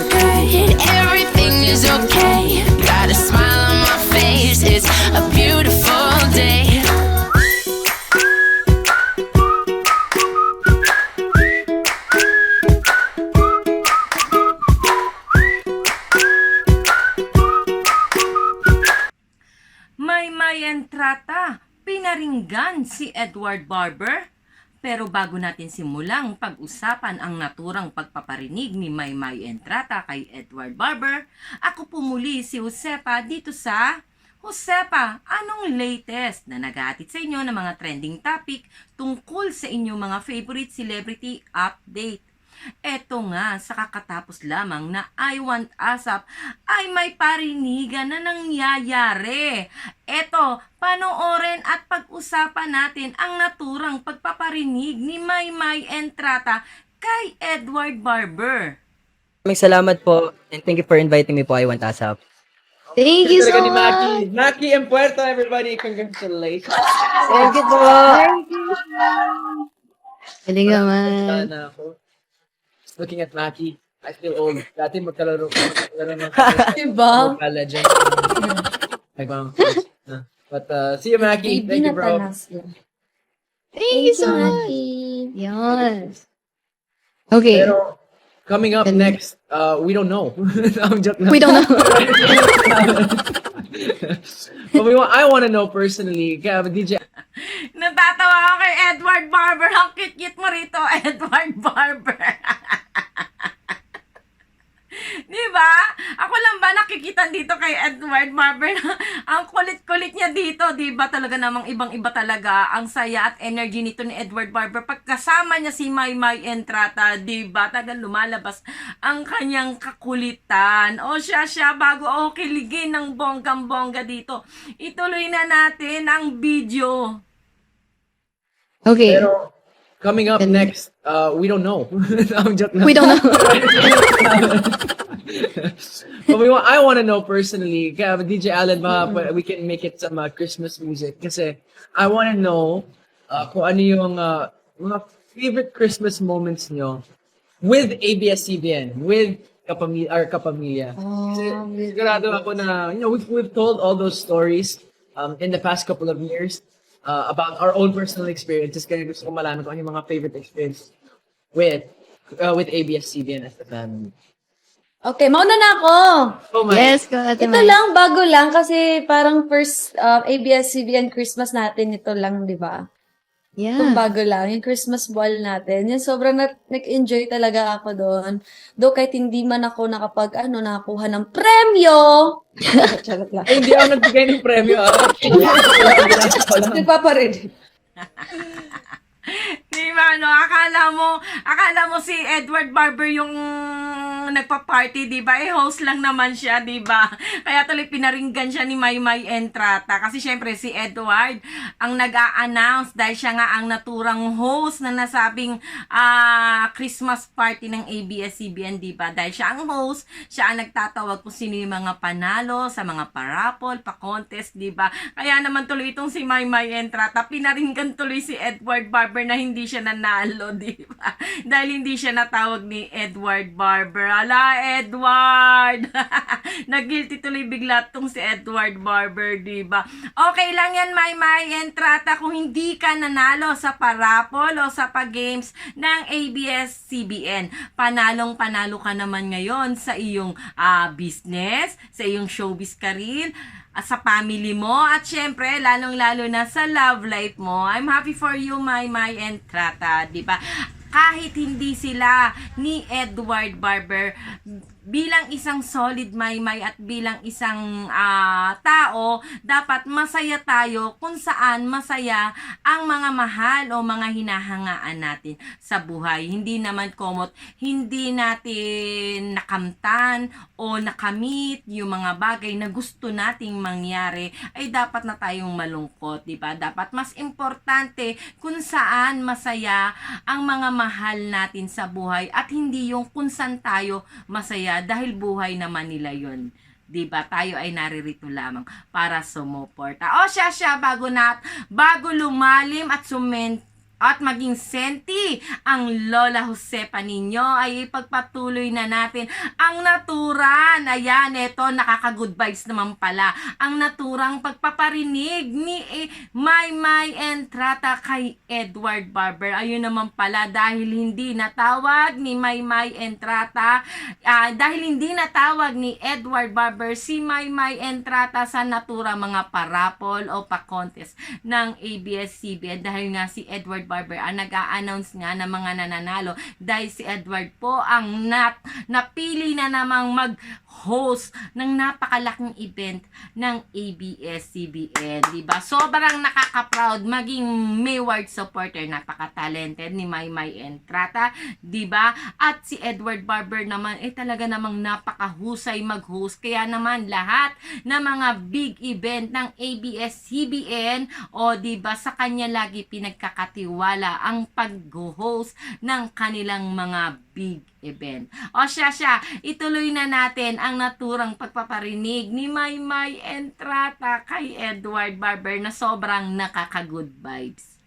okay. Everything is okay. Got a smile on my face. It's a beautiful day. May entrata, pinaringgan si Edward Barber. Pero bago natin simulang pag-usapan ang naturang pagpaparinig ni Maymay Entrata kay Edward Barber, ako pumuli si Josepa dito sa Josepa, anong latest na naghahatid sa inyo ng mga trending topic tungkol sa inyong mga favorite celebrity update? Eto nga, sa kakatapos lamang na I Want ASAP ay may parinigan na nangyayari. Eto, panoorin at pag-usapan natin ang naturang pagpaparinig ni Maymay Entrata kay Edward Barber. Maraming salamat po and thank you for inviting me po. I want ASAP. Thank you so much. Maki. Maki and Puerto, everybody. Congratulations. Thank you po. Galing naman. Sana ako. Looking at Maki, I feel old. Dati magkalaro ko. Magkalaro ng Diba? Uh, But uh, see you, Maki. Thank you, bro. Thank you so much. Yan. Okay. Pero, coming up Galing. next, uh, we don't know. I'm joking. We don't know. but we want, I want to know personally. Kaya, DJ Natatawa ako kay Edward Barber. Ang cute-cute mo rito, Edward Barber. Di ba? Ako lang ba nakikita dito kay Edward Barber na ang kulit-kulit niya dito, di ba? Talaga namang ibang-iba talaga ang saya at energy nito ni Edward Barber. Pagkasama niya si Maymay Entrata, di ba? Tagal lumalabas ang kanyang kakulitan. O siya siya, bago ako kiligin ng bonggang-bongga dito, ituloy na natin ang video. Okay. Pero, coming up Galing. next, uh, we don't know. I'm joking. We don't know. but we want, I want to know personally, kaya DJ Allen, baka we can make it some uh, Christmas music. Kasi I want to know uh, kung ano yung uh, mga favorite Christmas moments nyo with ABS-CBN, with kapamilya, our kapamilya. Kasi sigurado ako na, you know, we've, we've told all those stories um, in the past couple of years uh, about our own personal experiences. Kaya gusto ko malaman kung ano yung mga favorite experiences with uh, with ABS-CBN as a family. Okay, mauna na ako. Oh my. yes, go Ate Ito Mai. lang, bago lang, kasi parang first uh, ABS-CBN Christmas natin, ito lang, di ba? Yeah. Itong bago lang, yung Christmas ball natin. Yung sobrang na- nag-enjoy talaga ako doon. Though kahit hindi man ako nakapag, ano, nakakuha ng premyo. Charot lang. Ay, hindi ako nagbigay ng premyo. ah. Nagpaparin. Di ba, no? Akala mo, akala mo si Edward Barber yung nagpa-party, di ba? Eh, host lang naman siya, di ba? Kaya tuloy pinaringgan siya ni Maymay Entrata. Kasi syempre, si Edward ang nag-a-announce dahil siya nga ang naturang host na nasabing ah, Christmas party ng ABS-CBN, di ba? Dahil siya ang host, siya ang nagtatawag kung sino yung mga panalo sa mga parapol, pa-contest, di ba? Kaya naman tuloy itong si Maymay Entrata, pinaringgan tuloy si Edward Barber na hindi siya nanalo, di ba? Dahil hindi siya natawag ni Edward Barber. Ala, Edward! Nag-guilty tuloy bigla tong si Edward Barber, di ba? Okay lang yan, Maymay Entrata, kung hindi ka nanalo sa parapol o sa pag-games ng ABS-CBN. Panalong panalo ka naman ngayon sa iyong ah, business, sa iyong showbiz career, sa family mo at syempre lalong-lalo na sa love life mo. I'm happy for you, my my and Trata, 'di ba? Kahit hindi sila ni Edward Barber bilang isang solid maymay at bilang isang ah, tao, dapat masaya tayo kung saan masaya ang mga mahal o mga hinahangaan natin sa buhay. Hindi naman komot, hindi natin nakamtan o nakamit yung mga bagay na gusto nating mangyari, ay dapat na tayong malungkot, di ba? Dapat mas importante kung saan masaya ang mga mahal natin sa buhay at hindi yung kung saan tayo masaya dahil buhay naman nila yun. 'di ba? Tayo ay naririto lamang para sumuporta. O siya siya bago na bago lumalim at sumen at maging senti ang Lola Josepa ninyo ay ipagpatuloy na natin ang naturan. Ayan, eto nakaka-good vibes naman pala. Ang naturang pagpaparinig ni eh, May May Entrata kay Edward Barber. Ayun naman pala dahil hindi natawag ni May May Entrata ah, dahil hindi natawag ni Edward Barber si May May Entrata sa natura mga parapol o pa-contest ng ABS-CBN dahil nga si Edward Barber ang nag-a-announce nga ng mga nananalo dahil si Edward po ang nat napili na namang mag-host ng napakalaking event ng ABS-CBN, 'di ba? Sobrang nakaka-proud maging Mayward supporter, napaka-talented ni Maymay Entrata, 'di ba? At si Edward Barber naman eh talaga namang napakahusay mag-host kaya naman lahat ng mga big event ng ABS-CBN o 'di ba sa kanya lagi pinagkakatiwala ang pag-host ng kanilang mga big event. O siya siya, ituloy na natin ang naturang pagpaparinig ni Maymay Entrata kay Edward Barber na sobrang nakaka-good vibes.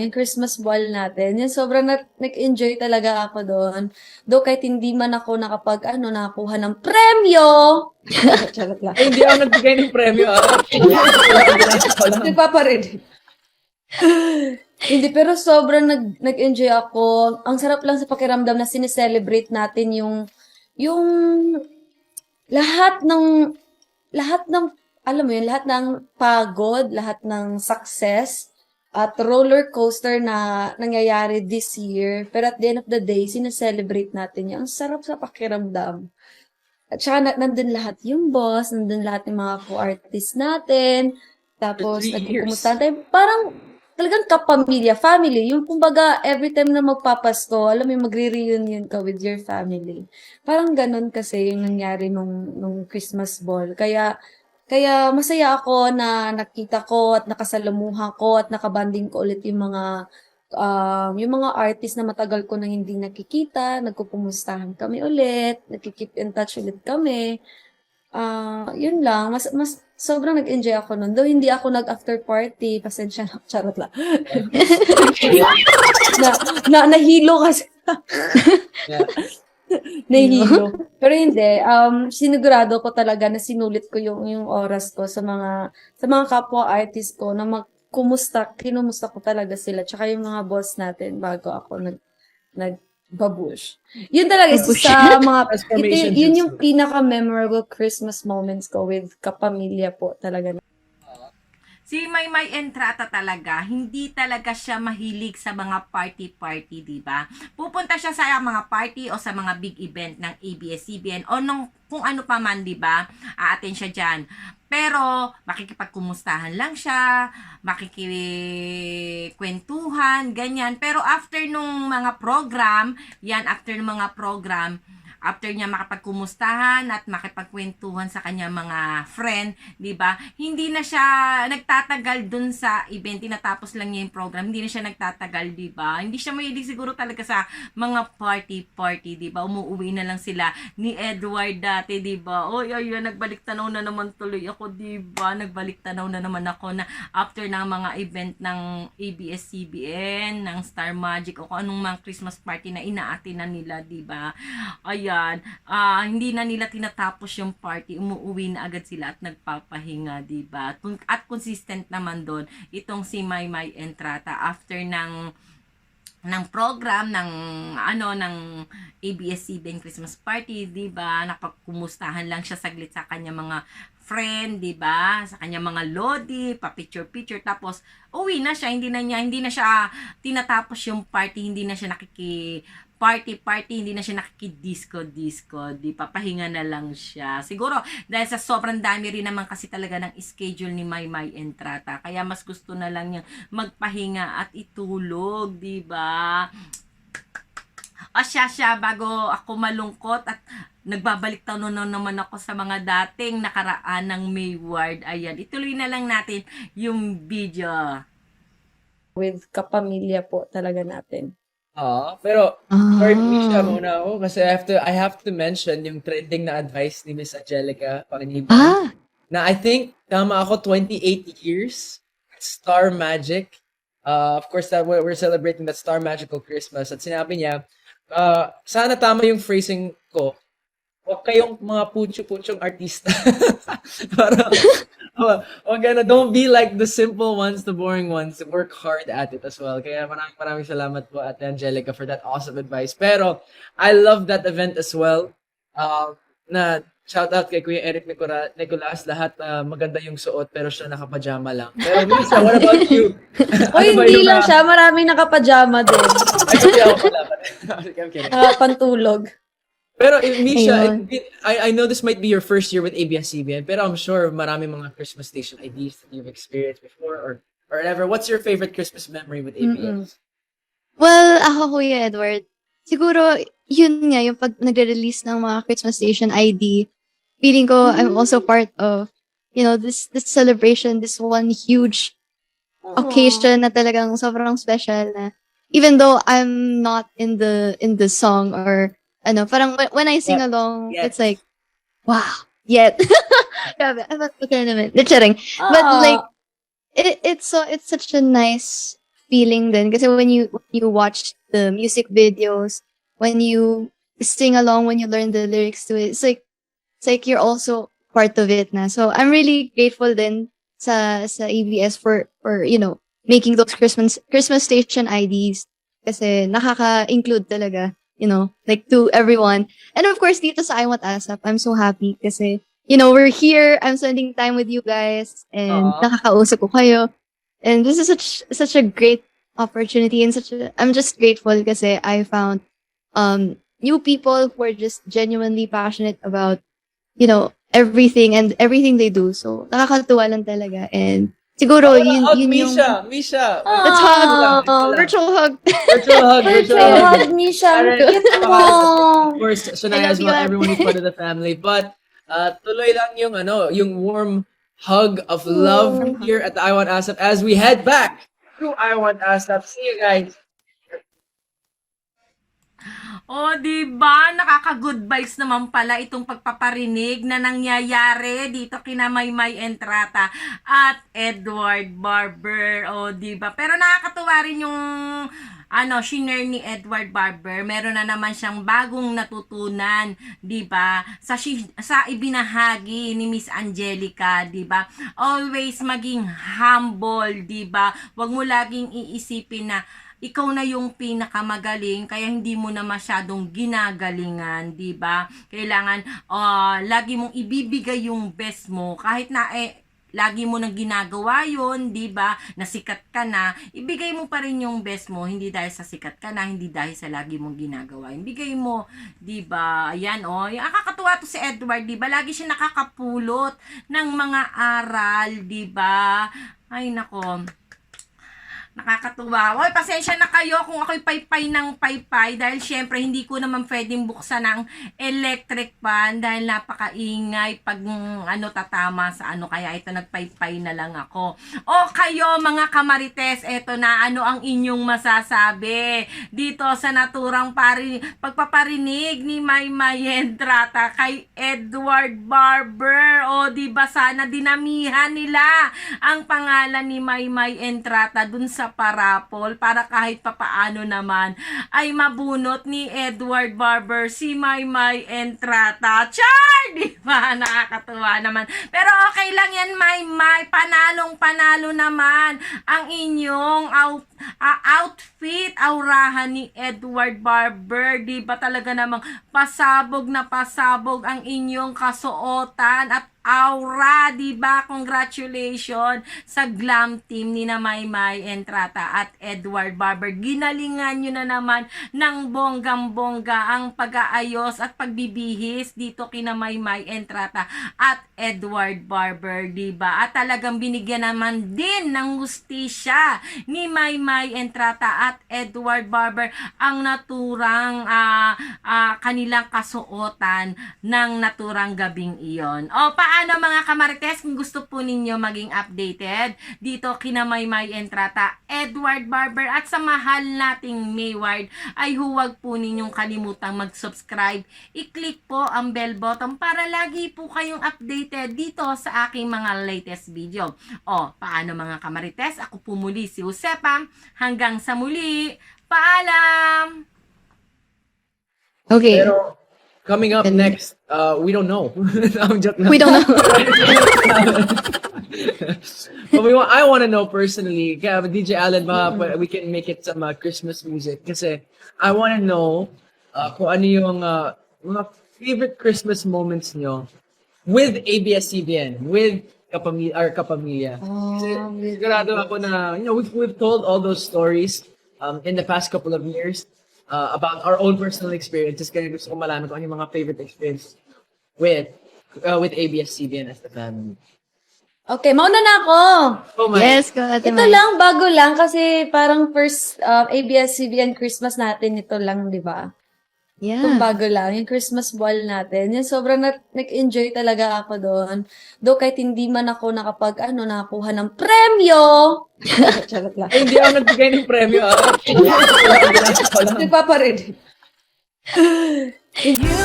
Yung Christmas ball natin, yung sobrang na- nag-enjoy talaga ako doon. Do kahit hindi man ako nakapag, ano, nakakuha ng premyo. Charot lang. Ay, hindi ako nagbigay ng premyo. ah. Nagpaparinig. Hindi, pero sobrang nag, nag-enjoy ako. Ang sarap lang sa pakiramdam na sineselebrate natin yung, yung lahat ng, lahat ng, alam mo yun, lahat ng pagod, lahat ng success, at roller coaster na nangyayari this year. Pero at the end of the day, sineselebrate natin yun. Ang sarap sa pakiramdam. At saka na, nandun lahat yung boss, nandun lahat yung mga co-artists natin. Tapos, nagpupumusta tayo. Parang, talagang kapamilya, family. Yung kumbaga, every time na magpapasko, alam mo magre-reunion ka with your family. Parang ganun kasi yung nangyari nung, nung Christmas ball. Kaya, kaya masaya ako na nakita ko at nakasalamuha ko at nakabanding ko ulit yung mga um, yung mga artist na matagal ko nang hindi nakikita, nagkukumustahan kami ulit, nagki-keep in touch ulit kami. Ah, yun lang, mas mas sobrang nag-enjoy ako nun. Though hindi ako nag-after party, pasensya na, charot lang. na, na, nahilo kasi. Yeah. nahihilo. Pero hindi, um, sinigurado ko talaga na sinulit ko yung, yung oras ko sa mga, sa mga kapwa artist ko na magkumusta, kinumusta ko talaga sila. Tsaka yung mga boss natin bago ako nag, nagbabush. Yun talaga, isa sa mga, ito, yun yung pinaka-memorable Christmas moments ko with kapamilya po talaga. Si Maymay Entrata talaga, hindi talaga siya mahilig sa mga party-party, di ba? Pupunta siya sa mga party o sa mga big event ng ABS-CBN o nung kung ano pa man, di ba? Aaten siya dyan. Pero, makikipagkumustahan lang siya, makikikwentuhan, ganyan. Pero after nung mga program, yan, after ng mga program, after niya makapagkumustahan at makipagkwentuhan sa kanya mga friend, 'di ba? Hindi na siya nagtatagal dun sa event, tinatapos lang niya yung program. Hindi na siya nagtatagal, 'di ba? Hindi siya mahilig siguro talaga sa mga party-party, 'di ba? Umuwi na lang sila ni Edward dati, 'di ba? Oy, ay, ay, nagbalik tanaw na naman tuloy ako, 'di ba? Nagbalik tanaw na naman ako na after ng mga event ng ABS-CBN, ng Star Magic o kung anong mga Christmas party na inaati na nila, 'di ba? Ayan, ah, hindi na nila tinatapos yung party, umuwi na agad sila at nagpapahinga, 'di ba? Kung- At consistent naman doon itong si Maymay Entrata after ng ng program ng ano ng ABS-CBN Christmas Party, 'di ba? Napagkumustahan lang siya saglit sa kanya mga friend, 'di ba? Sa kanya mga lodi, pa picture picture tapos uwi na siya, hindi na niya hindi na siya tinatapos yung party, hindi na siya nakiki party party hindi na siya nakiki-disco disco di papahinga na lang siya siguro dahil sa sobrang dami rin naman kasi talaga ng schedule ni Maymay Entrata kaya mas gusto na lang niya magpahinga at itulog di ba o siya siya bago ako malungkot at nagbabalik taon na naman ako sa mga dating nakaraan ng Mayward. Ayan, ituloy na lang natin yung video. With kapamilya po talaga natin. Ah, pero Ah. for me siya muna ako kasi I have to I have to mention yung trending na advice ni Miss Angelica Panginiban. Ah, Na I think tama ako 28 years Star Magic Uh, of course, that we're we're celebrating that Star Magical Christmas. At sinabi niya, uh, sana tama yung phrasing ko. Huwag kayong mga pucho-puchong artista. Para, uh, wag ano, don't be like the simple ones, the boring ones. Work hard at it as well. Kaya maraming maraming salamat po Ate Angelica for that awesome advice. Pero, I love that event as well. Uh, na shout out kay Kuya Eric Nicola, Nicolas. Lahat uh, maganda yung suot pero siya nakapajama lang. Pero Lisa, what about you? Ano hindi lang mga- siya. Maraming nakapajama din. Ay, hindi ako pala. I'm kidding. Nakapantulog. Pero eh, Misha, Ayun. it- I, I know this might be your first year with ABS-CBN, pero I'm sure marami mga Christmas station IDs that you've experienced before or or whatever. What's your favorite Christmas memory with ABS? Well, ako, Kuya Edward, siguro, yun nga, yung pag nagre-release ng mga Christmas Station ID, feeling ko I'm also part of, you know, this this celebration, this one huge occasion na talagang sobrang special na even though I'm not in the in the song or ano, parang when, when I sing along, Yet. it's like, wow, yet. Grabe, I'm not naman. Literal. But Ah. like it, it's so it's such a nice feeling then Because when you when you watch the music videos, when you sing along, when you learn the lyrics to it, it's like it's like you're also part of it na. So I'm really grateful then sa sa ABS for for you know making those Christmas Christmas station IDs kasi nakaka-include talaga, you know, like to everyone. And of course dito sa I Want ASAP, I'm so happy kasi you know, we're here. I'm spending time with you guys and Aw. nakakausap ko kayo. And this is such such a great opportunity and such a, I'm just grateful kasi I found um new people who are just genuinely passionate about you know everything and everything they do. So nakakatuwa lang talaga and siguro yun Hug, yun yung Misha, Misha. Let's hug. virtual hug. Virtual hug, virtual Virtual hug. hug, Misha. Ang Alright. cute mo. Of course, Shania love as well. you. Everyone is part of the family. But uh, tuloy lang yung ano, yung warm hug of love here at the I Want ASAP as we head back to I Want ASAP. See you guys. O, di ba? Nakaka-good vibes naman pala itong pagpaparinig na nangyayari dito kina Maymay Entrata at Edward Barber. O, di ba? Pero nakakatuwa rin yung ano, shinare ni Edward Barber. Meron na naman siyang bagong natutunan, 'di ba? Sa sa ibinahagi ni Miss Angelica, 'di ba? Always maging humble, 'di ba? Huwag mo laging iisipin na ikaw na yung pinakamagaling kaya hindi mo na masyadong ginagalingan, 'di ba? Kailangan ah, lagi mong ibibigay yung best mo kahit na eh lagi mo nang ginagawa yon, 'di ba? Nasikat ka na, ibigay mo pa rin yung best mo, hindi dahil sa sikat ka na, hindi dahil sa lagi mong ginagawa. Ibigay mo, 'di ba? Ayan oh, yung nakakatuwa to si Edward, 'di ba? Lagi siya nakakapulot ng mga aral, 'di ba? Ay nako. Nakakatuwa. Oy, pasensya na kayo kung ako'y paypay ng paypay dahil syempre hindi ko naman pwedeng buksan ng electric fan dahil napakaingay pag mm, ano tatama sa ano kaya ito nagpaypay na lang ako. O kayo mga kamarites, eto na ano ang inyong masasabi dito sa naturang pari pagpaparinig ni Maymay Entrata kay Edward Barber. O di ba sana dinamihan nila ang pangalan ni Maymay Entrata dun sa parapol para kahit papaano naman ay mabunot ni Edward Barber si Maymay Entrata. Char! Di ba? Nakakatuwa naman. Pero okay lang yan, Maymay. Panalong panalo naman ang inyong out, ah, outfit, aurahan ni Edward Barber. Di ba talaga namang pasabog na pasabog ang inyong kasuotan at aura, di ba? Congratulations sa glam team ni na Maymay Entrata at Edward Barber. Ginalingan nyo na naman ng bonggang-bongga ang pag-aayos at pagbibihis dito kina Maymay Entrata at Edward Barber, di ba? At talagang binigyan naman din ng hustisya ni Maymay Entrata at Edward Barber ang naturang ah, ah, kanilang kasuotan ng naturang gabing iyon. O, paano paano mga kamarites kung gusto po ninyo maging updated dito kina Maymay Entrata, Edward Barber at sa mahal nating Mayward ay huwag po ninyong kalimutang mag-subscribe. I-click po ang bell button para lagi po kayong updated dito sa aking mga latest video. O, paano mga kamarites? Ako po muli si Josepa. Hanggang sa muli. Paalam! Okay. Pero, coming up And- next, uh, we don't know. I'm joking. we don't know. but we want, I want to know personally, kaya DJ Allen, baka we can make it some uh, Christmas music. Kasi I want to know uh, kung ano yung uh, mga favorite Christmas moments nyo with ABS-CBN, with kapamilya, our kapamilya. Kasi sigurado ako na, you know, we've, we've told all those stories um, in the past couple of years uh, about our own personal experiences. Kaya gusto ko malaman kung ano yung mga favorite experiences with uh, with ABS-CBN as the family. Okay, mauna na ako. Oh my. yes, go Ate Ito Mai. lang, bago lang, kasi parang first uh, ABS-CBN Christmas natin, ito lang, di ba? Itong Yeah. bago lang, yung Christmas ball natin. Yung sobrang na- nag-enjoy talaga ako doon. Do kahit hindi man ako nakapag, ano, nakakuha ng premyo. Charot lang. Ay, hindi ako nagbigay ng premyo. Ah. Nagpaparin. You